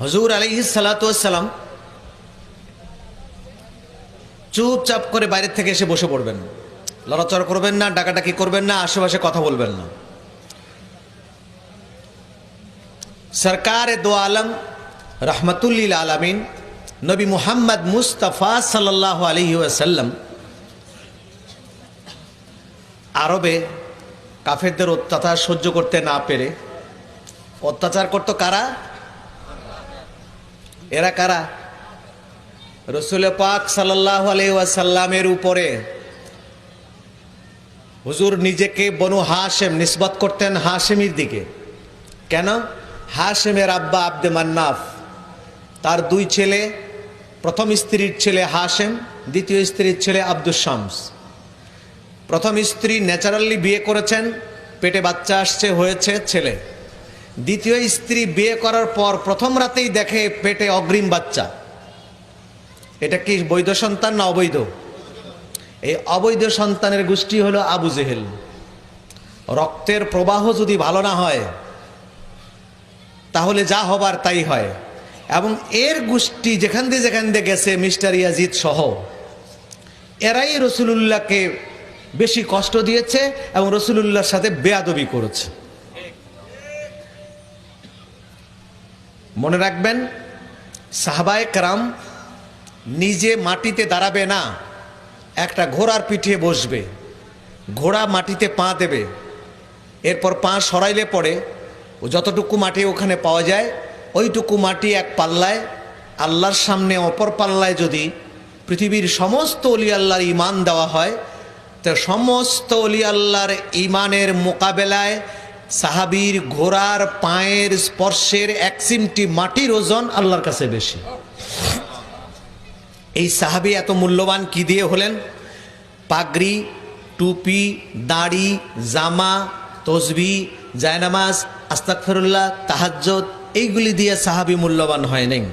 হজুর আলী সালাতাম চুপচাপ করে বাইরের থেকে এসে বসে পড়বেন। লড়াচড়া করবেন না, ডাকাডাকি করবেন না, আশেপাশে কথা বলবেন না। সরকার দো আলম রহমতুল্লিল আলমিন, নবী মুহাম্মদ মুস্তফা সাল্লাহ আলহি ওয়াসাল্লাম আরবে কাফেরদের অত্যাচার সহ্য করতে না পেরে, অত্যাচার করতো কারা? এরা কারা? রসুল পাক সাল্লাহ আলহাসাল্লামের উপরে। হুজুর নিজেকে বনু হাশেম নিসবত করতেন হাশেমির দিকে। কেন? হাশেমের আব্বা আব্দে মান্নাফ, তার দুই ছেলে, প্রথম স্ত্রীর ছেলে হাশেম, দ্বিতীয় স্ত্রীর ছেলে আব্দুল শামস। প্রথম স্ত্রী ন্যাচারালি বিয়ে করেছেন, পেটে বাচ্চা আসছে, হয়েছে ছেলে। দ্বিতীয় স্ত্রী বিয়ে করার পর প্রথম রাতেই দেখে পেটে অগ্রিম বাচ্চা। এটা কি বৈধ সন্তান না অবৈধ? এই অবৈধ সন্তানের গোষ্ঠী হলো আবু জেহেল। রক্তের প্রবাহ যদি ভালো না হয়, তাহলে যা হবার তাই হয়। এবং এর গোষ্ঠী যেখান দিয়ে যেখান দিয়ে গেছে, মিস্টার ইয়াজিদ সহ, এরাই রসুলুল্লাহকে বেশি কষ্ট দিয়েছে এবং রসুলুল্লাহর সাথে বেয়াদবি করেছে। মনে রাখবেন, সাহবায় কারাম নিজে মাটিতে দাঁড়াবে না, একটা ঘোড়ার পিঠে বসবে, ঘোড়া মাটিতে পা দেবে, এরপর পা সরাইলে পড়ে ও যতটুকু মাটি ওখানে পাওয়া যায়, ওইটুকু মাটি এক পাল্লায়, আল্লাহর সামনে অপর পাল্লায় যদি পৃথিবীর সমস্ত অলি আল্লাহর ইমান দেওয়া হয়, তো সমস্ত অলি আল্লাহর ইমানের মোকাবেলায় সাহাবির ঘোড়ার পায়ের স্পর্শের এক সিমটি মাটির ওজন আল্লাহর কাছে বেশি। এই সাহাবি এত মূল্যবান কি দিয়ে হলেন? পাগড়ি, টুপি, দাড়ি, জামা, তসবি, জায়নামাজ আস্তাকফরুল্লাহ তাহাজ্জত এইগুলি দিয়ে সাহাবি মূল্যবান হয় নাই।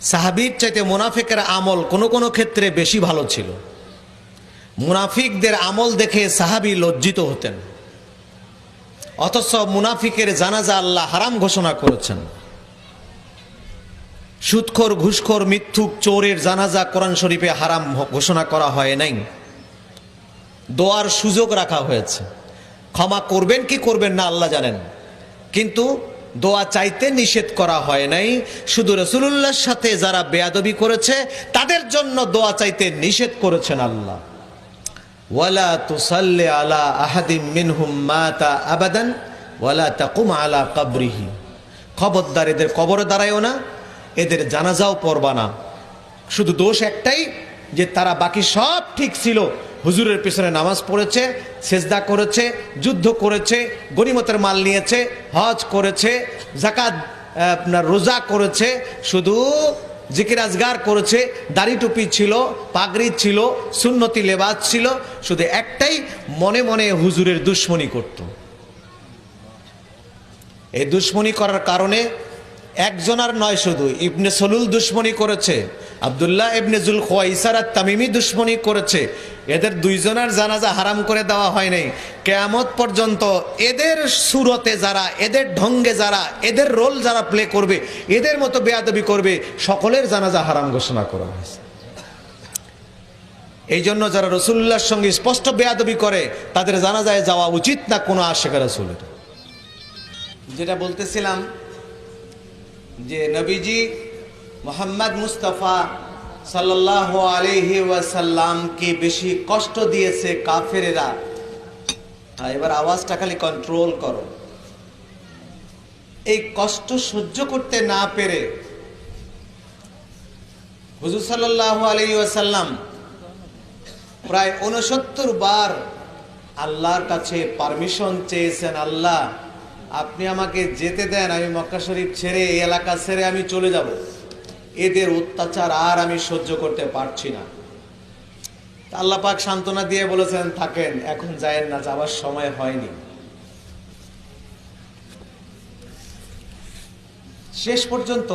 সাহাবির চাইতে মুনাফিকের আমল কোনো কোনো ক্ষেত্রে বেশি ভালো ছিল। মুনাফিকদের আমল দেখে সাহাবি লজ্জিত হতেন। অথচ মুনাফিকের জানাজা আল্লাহ হারাম ঘোষণা করেছেন। সুৎখোর, ঘুষখোর, মিথ্যুক, চোরের জানাজা কোরআন শরীফে হারাম ঘোষণা করা হয় নাই। দোয়ার সুযোগ রাখা হয়েছে। ক্ষমা করবেন কি করবেন না আল্লাহ জানেন। কিন্তু দোয়া চাইতে নিষেধ করা হয় নাই। শুধু রসুল্লাহর সাথে যারা বেয়াদবি করেছে, তাদের জন্য দোয়া চাইতে নিষেধ করেছেন আল্লাহ। ওয়ালা তুসাল্লে আলা আহাদিম মিনহুম মাতা আবাদান, ওয়ালা তাকুম আলা কাবরিহি। খবরদার এদের কবরে দাঁড়ায়ও না, এদের জানাজাও পড়বা না। শুধু দোষ একটাই, যে তারা বাকি সব ঠিক ছিল। হুজুরের পেছনে নামাজ পড়েছে, সেজদা করেছে, যুদ্ধ করেছে, গনিমতের মাল নিয়েছে, হজ করেছে, জাকাত আপনার রোজা করেছে। শুধু জিকির আজগার করেছে, দাড়ি টুপি ছিল, পাগড়ি ছিল, সুন্নতি লেবাজ ছিল, শুধু একটাই মনে মনে হুজুরের দুশ্মনী করত। এই দুশ্মনী করার কারণে একজনার নয় শুধু ইবনে সলুল দুশ্মনী করেছে আবদুল্লাহ ইবনে জুল খোয়াইসার আর তামিমি দুশ্মনী করেছে। এদের দুইজনের জানাজা হারাম করে দেওয়া হয় নাই। কেয়ামত পর্যন্ত এদের সুরতে যারা, এদের ঢঙ্গে যারা, এদের রোল যারা প্লে করবে, এদের মতো বেয়াদবি করবে, সকলের জানাজা হারাম ঘোষণা করা হয়েছে। এই জন্য যারা রসুল্লাহর সঙ্গে স্পষ্ট বেয়াদবি করে, তাদের জানাজায় যাওয়া উচিত না কোনো আশেখা রসুলের যেটা বলতেছিলাম যে নবীজি মোহাম্মদ মুস্তফা সাল্লাহ আলহি ওয়াসাল্লামকে বেশি কষ্ট দিয়েছে কাফেরেরা। হ্যাঁ, এবার আওয়াজটা খালি কন্ট্রোল করো। এই কষ্ট সহ্য করতে না পেরে হুজুর সাল্লাহ আলহি ওয়াসাল্লাম প্রায় উনসত্তর বার আল্লাহর কাছে পারমিশন চেয়েছেন আল্লাহ আপনি আমাকে যেতে দেন আমি মক্কা শরীফ ছেড়ে এই এলাকা ছেড়ে আমি চলে যাব। এদের অত্যাচার আর আমি সহ্য করতে পারছি না। আল্লাহ পাক সান্ত্বনা দিয়ে বলেছেন, থাকেন, এখন যায়েন না যাওয়ার সময় হয়নি। শেষ পর্যন্ত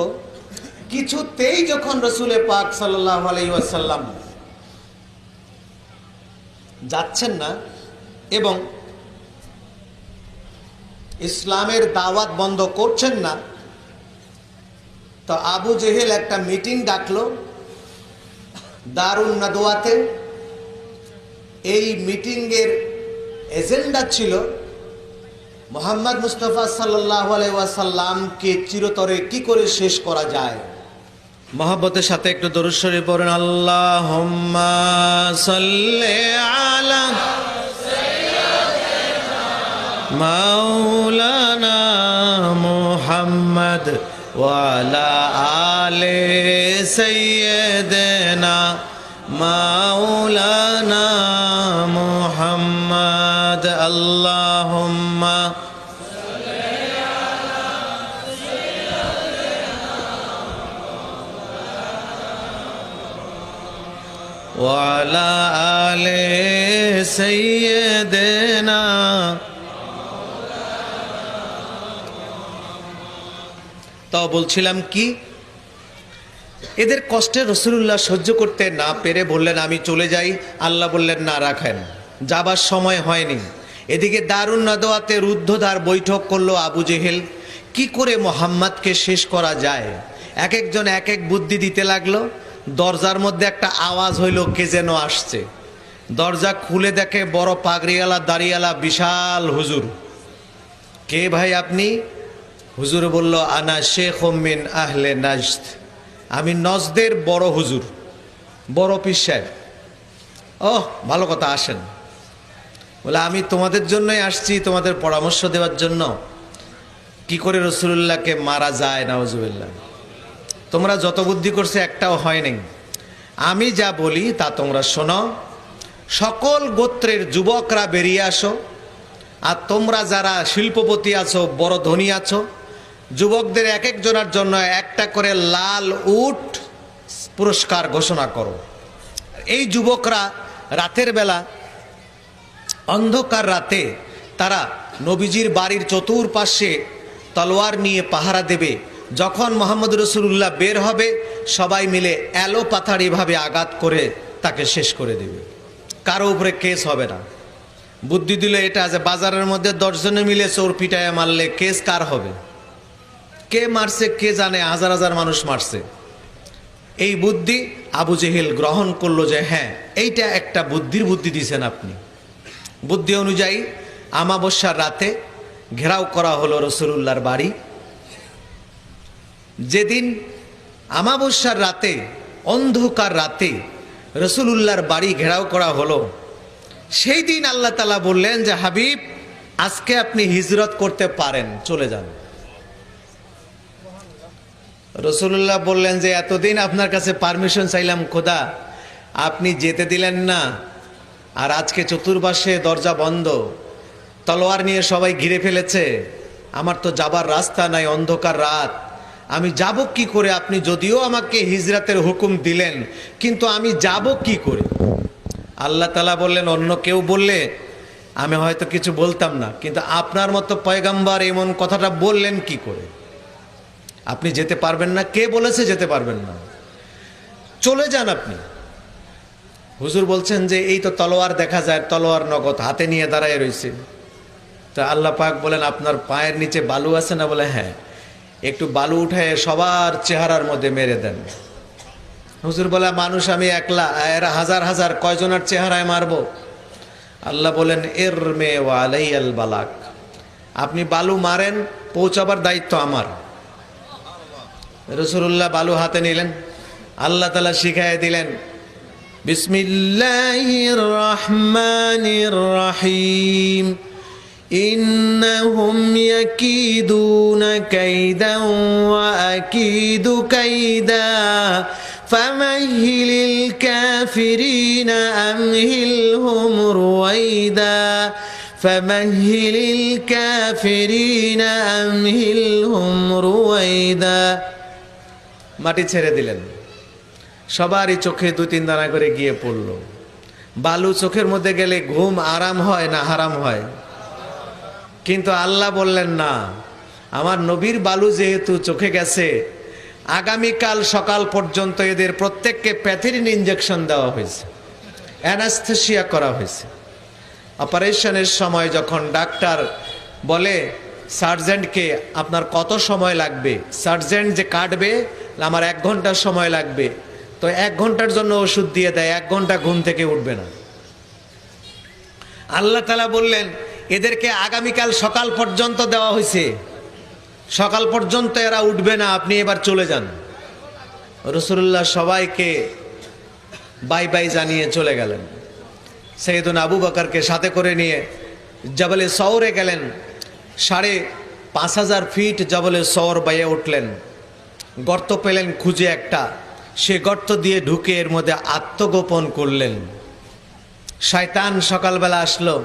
কিছুতেই যখন রসুলে পাক সাল্লাহ আলাইসাল্লাম যাচ্ছেন না এবং ইসলামের দাওয়াত বন্ধ করছেন না তো আবু জেহেল একটা মিটিং ডাকলো, দারুণ নাদোয়াতে এই মিটিংয়ের এজেন্ডা ছিল মোহাম্মদ মুস্তফা সাল্লাহ আলাইসাল্লামকে চিরতরে কি করে শেষ করা যায়? মহাব্বতের সাথে একটু দরুশ্বরী পড়েন আল্লাহ আলা মাওলানা মুহাম্মদ। وعلى آل سيدنا مولانا محمد اللهم وعلى آل سيدنا তো বলছিলাম কি? এদের কষ্টে রসুল্লাহ সহ্য করতে না পেরে বললেন, আমি চলে যাই। আল্লাহ বললেন, না, রাখেন। যাবার সময় হয়নি। এদিকে দারুণ নাদোয়াতে রুদ্ধদ্বার বৈঠক করল আবু জেহেল। কি করে মোহাম্মদকে শেষ করা যায়? এক একজন এক এক বুদ্ধি দিতে লাগল। দরজার মধ্যে একটা আওয়াজ হইল, কে যেন আসছে? দরজা খুলে দেখে বড় পাগড়িওয়ালা, দাড়িওয়ালা, বিশাল হুজুর। কে ভাই আপনি? হুজুর বলল, আনা শেখ মিন আহলে নাজদ। আমি নজদের বড় হুজুর, বড় পীর সাহেব। ও ভালো কথা, আসেন। বলে, আমি তোমাদের জন্যই আসছি, তোমাদের পরামর্শ দেওয়ার জন্য। কি করে রসুল্লাহকে মারা যায় নওয়াজুবিল্লাহ তোমরা যত বুদ্ধি করছে, একটাও হয় নাই। আমি যা বলি, তা তোমরা শোনো। সকল গোত্রের যুবকরা বেরিয়ে আসো। আর তোমরা যারা শিল্পপতি আছো, বড় ধনী আছো যুবকদের এক একজনের জন্য একটা করে লাল উট পুরস্কার ঘোষণা করো। এই যুবকরা রাতের বেলা, অন্ধকার রাতে তারা নবীজির বাড়ির চতুর্পাশে তলোয়ার নিয়ে পাহারা দেবে। যখন মোহাম্মদ রসুল্লাহ বের হবে, সবাই মিলে এলো পাথাড়িভাবে আঘাত করে তাকে শেষ করে দেবে। কারও উপরে কেস হবে না। বুদ্ধি দিলে এটা যে বাজারের মধ্যে দশজনে মিলে চোর পিটায় মারলে কেস কার হবে? কে মারছে, কে জানে, হাজার হাজার মানুষ মারছে। এই বুদ্ধি আবু জেহেল গ্রহণ করল যে হ্যাঁ এইটা একটা বুদ্ধির বুদ্ধি দিয়েছেন আপনি। বুদ্ধি অনুযায়ী আমাবস্যার রাতে ঘেরাও করা হলো রসুল্লাহর বাড়ি। যেদিন আমাবস্যার রাতে, অন্ধকার রাতে রসুলুল্লাহর বাড়ি ঘেরাও করা হলো, সেই দিন আল্লাহ তালা বললেন যে, হাবিব, আজকে আপনি হিজরত করতে পারেন, চলে যান। রসুল্লাহ বললেন যে, এতদিন আপনার কাছে পারমিশন চাইলাম, খোদা। আপনি যেতে দিলেন না। আর আজকে চতুর্পাশে দরজা বন্ধ। তলোয়ার নিয়ে সবাই ঘিরে ফেলেছে। আমার তো যাবার রাস্তা নাই, অন্ধকার রাত। আমি যাব কি করে? আপনি যদিও আমাকে হিজরাতের হুকুম দিলেন, কিন্তু আমি যাব কি করে? আল্লাহ তালা বললেন, অন্য কেউ বললে আমি হয়তো কিছু বলতাম না, কিন্তু আপনার মতো পয়গাম্বার এমন কথাটা বললেন কি করে? আপনি যেতে পারবেন না, কে বলেছে যেতে পারবেন না। চলে যান আপনি। হুজুর বলছেন যে, এই তো তলোয়ার দেখা যায়, তলোয়ার নগদ, হাতে নিয়ে দাঁড়ায় রয়েছে। তা আল্লাহ পাক বলেন, আপনার পায়ের নিচে বালু আছে না? বলে হ্যাঁ। একটু বালু উঠায় সবার চেহারার মধ্যে মেরে দেন। হুজুর বলে, মানুষ আমি একলা, এরা হাজার হাজার, কয়জনের চেহারায় মারবো? আল্লাহ বলেন, এর মে ওয়ালাইয়াল বালাক। আপনি বালু মারেন, পৌঁছাবার দায়িত্ব আমার। রসুল্লাহ বালু হাতে নিলেন আল্লাহ তালা শিখাই দিলেন বিসমিল্লাহির রহমানির রহিম إنهم يكيدون كيدا وأكيد كيدا فمهل الكافرين أمهلهم رويدا فمهل الكافرين أمهلهم رويدا মাটি ছেড়ে দিলেন। সবারই চোখে দু তিন দানা করে গিয়ে পড়ল। বালু চোখের মধ্যে গেলে ঘুম আরাম হয় না হারাম হয়? কিন্তু আল্লাহ বললেন, না, আমার নবীর বালু যেহেতু চোখে গেছে, আগামীকাল সকাল পর্যন্ত এদের প্রত্যেককে প্যাথিরিন ইঞ্জেকশন দেওয়া হয়েছে অ্যানাস্থেসিয়া করা হয়েছে। অপারেশনের সময় যখন ডাক্তার বলে, সার্জেন্টকে আপনার কত সময় লাগবে? সার্জেন্ট যে কাটবে আমার এক ঘণ্টার সময় লাগবে। তো এক ঘণ্টার জন্য ওষুধ দিয়ে দেয়, এক ঘণ্টা ঘুম থেকে উঠবে না। আল্লাহ তালা বললেন, এদেরকে আগামীকাল সকাল পর্যন্ত দেওয়া হয়েছে। সকাল পর্যন্ত এরা উঠবে না, আপনি এবার চলে যান। রসুল্লাহ সবাইকে বাই বাই জানিয়ে চলে গেলেন। সৈয়দুন আবু বকরকে সাথে করে নিয়ে জবলে সৌরে গেলেন। সাড়ে পাঁচ হাজার ফিট জবলে সৌর বাইয়ে উঠলেন। গর্ত পেলেন খুঁজে একটা। সে গর্ত দিয়ে ঢুকে এর মধ্যে আত্মগোপন করলেন। শয়তান সকালবেলা আসলো।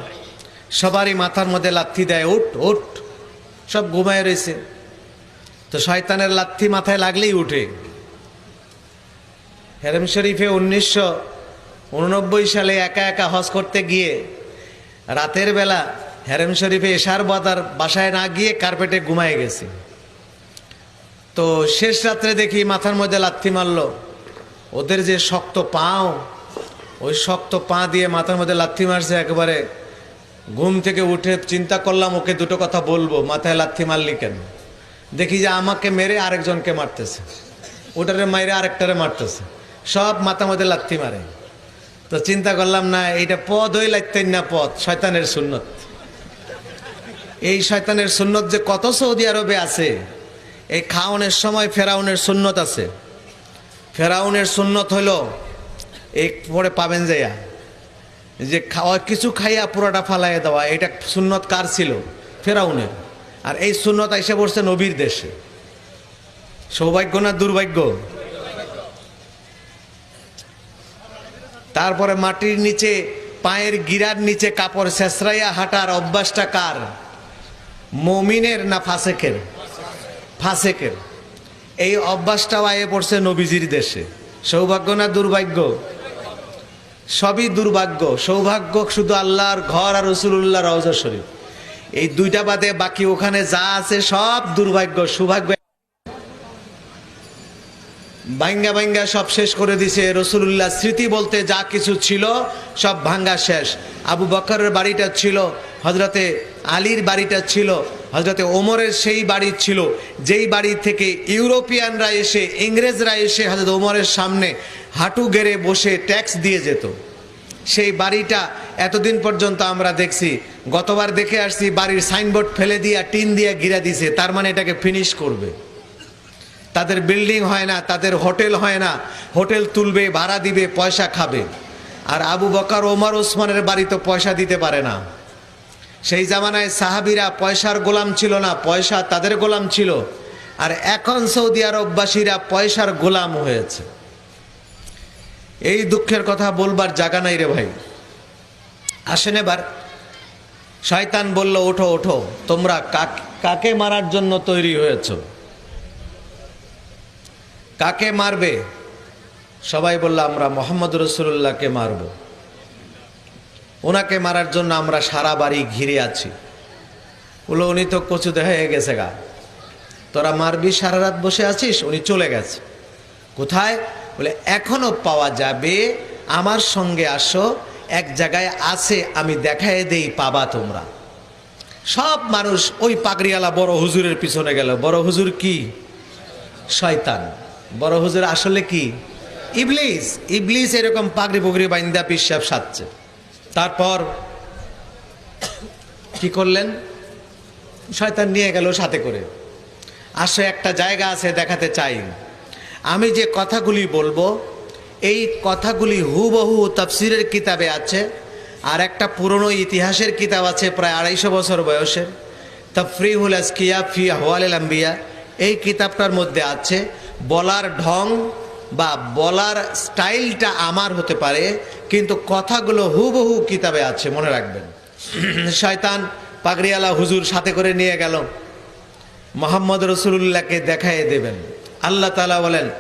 সবারই মাথার মধ্যে লাথি দেয়, উঠ উঠ। সব ঘুমায় রয়েছে। তো শয়তানের লাথি মাথায় লাগলেই উঠে। হেরেম শরীফে উনিশশো উননব্বই সালে একা একা হজ করতে গিয়ে রাতের বেলা হেরেম শরীফে এশার বাদার বাসায় না গিয়ে কার্পেটে ঘুমায় গেছি। তো শেষ রাত্রে দেখি মাথার মধ্যে লাথি মারলো। ওদের যে শক্ত পাও, ওই শক্ত পা দিয়ে মাথার মধ্যে লাথি মারছে একেবারে। ঘুম থেকে উঠে চিন্তা করলাম ওকে দুটো কথা বলব, মাথায় লাথি মারলি কেন? দেখি যে আমাকে মেরে আরেকজনকে মারতেছে। ওটারে মাইরে আরেকটারে মারতেছে। সব মাথা মধ্যে লাথি মারে। তো চিন্তা করলাম, না, এইটা পদ ওই লাগতেন না পদ, শয়তানের সুন্নত। এই শয়তানের সুন্নত যে কত সৌদি আরবে আছে এই খাওয়ানোর সময় ফেরাউনের সুন্নত আছে। ফেরাউনের সুন্নত হলো, এই পরে পাবেন যাইয়া। যে খাওয়া, কিছু খাইয়া পুরোটা ফালাইয়া দেওয়া, এটা সুন্নত কার ছিল? ফেরাউনের। আর এই সুন্নত এসে পড়ছে নবীর দেশে। সৌভাগ্য না দুর্ভাগ্য? তারপরে মাটির নিচে, পায়ের গিরার নিচে কাপড় শেষরাইয়া হাঁটার অভ্যাসটা কার? মমিনের না ফাসেকের? ফাসেকের এই অভ্যাসটাও আয়ে পড়ছে নবীজির দেশে। সৌভাগ্য না দুর্ভাগ্য? সবই দুর্ভাগ্য। সৌভাগ্য শুধু আল্লাহর ঘর আর রসুল্লাহ রওজা শরীফ। এই দুইটা বাদে বাকি ওখানে যা আছে সব দুর্ভাগ্য, সৌভাগ্য। ভাঙ্গা ভাঙ্গা সব শেষ করে দিছে রসুল্লাহ স্মৃতি বলতে যা কিছু ছিল সব ভাঙ্গা শেষ। আবু বকরের বাড়িটা ছিল হজরতে আলীর বাড়িটা ছিল হজরতে ওমরের সেই বাড়ি ছিল, যেই বাড়ি থেকে ইউরোপিয়ানরা এসে, ইংরেজরা এসে হজরত ওমরের সামনে হাঁটু গেড়ে বসে ট্যাক্স দিয়ে যেত। সেই বাড়িটা এতদিন পর্যন্ত আমরা দেখছি, গতবার দেখে আসছি বাড়ির সাইনবোর্ড ফেলে দিয়া, টিন দিয়া ঘিরা দিছে, তার মানে এটাকে ফিনিশ করবে। তাদের বিল্ডিং হয় না, তাদের হোটেল হয় না, হোটেল তুলবে, ভাড়া দিবে, পয়সা খাবে। আর আবু বকার, ওমর, ওসমানের বাড়ি তো পয়সা দিতে পারে না। সেই জামানায় সাহাবিরা পয়সার গোলাম ছিল না, পয়সা তাদের গোলাম ছিল। আর এখন সৌদি আরববাসীরা পয়সার গোলাম হয়েছে। এই দুঃখের কথা বলবার জায়গা নাই রে ভাই। আসেন এবার। শয়তান বলল, ওঠো ওঠো, তোমরা কাকে মারার জন্য তৈরি হয়েছো? কাকে মারবে? সবাই বলল, আমরা মোহাম্মদ রসুল্লাহকে মারব। ওনাকে মারার জন্য আমরা সারা বাড়ি ঘিরে আছি। বলল উনি তো কচু হয়ে গেছে গা। তোরা মারবি, সারা রাত বসে আছিস, উনি চলে গেছে। কোথায়? বলে, এখনও পাওয়া যাবে, আমার সঙ্গে আসো, এক জায়গায় আছে, আমি দেখায় দেই, পাবা তোমরা। সব মানুষ ওই পাগড়িওয়ালা বড় হুজুরের পিছনে গেল। বড় হুজুর কি? শয়তান। বড় হুজুর আসলে কি? ইবলিস। ইবলিস এরকম পাগড়ি পুগড়ি বাইন্দা পিসাব সাজছে। তারপর কি করলেন? শয়তান নিয়ে গেল সাথে করে। আসো একটা জায়গা আছে দেখাতে চাই। আমি যে কথাগুলি বলব, এই কথাগুলি হুবহু তফসিরের কিতাবে আছে, আর একটা পুরনো ইতিহাসের কিতাব আছে প্রায় আড়াইশো বছর বয়সের। তফরিহুল আসকিয়া ফি হওয়াল আম্বিয়া, এই কিতাবটার মধ্যে আছে, বলার ঢং বা বলার স্টাইলটা আমার হতে পারে কিন্তু কথাগুলো হুবহু কিতাবে আছে মনে রাখবেন। শয়তান পাগড়িয়ালা হুজুর সাথে করে নিয়ে গেল। মোহাম্মদ রসুল্লাহকে দেখাই দেবেন। আল্লাহ তালা বলেন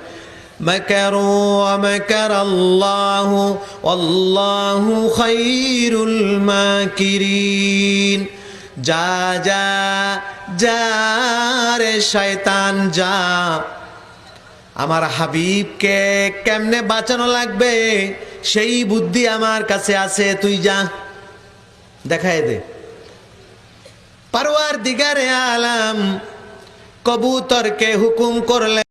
যা যা যা রে শয়তান যা আমার হাবিবকে কেমনে বাঁচানো লাগবে? সেই বুদ্ধি আমার কাছে আছে, তুই যা। দেখায় দে। পারোয়ার দিগারে আলাম, কবুতরকে হুকুম করলেন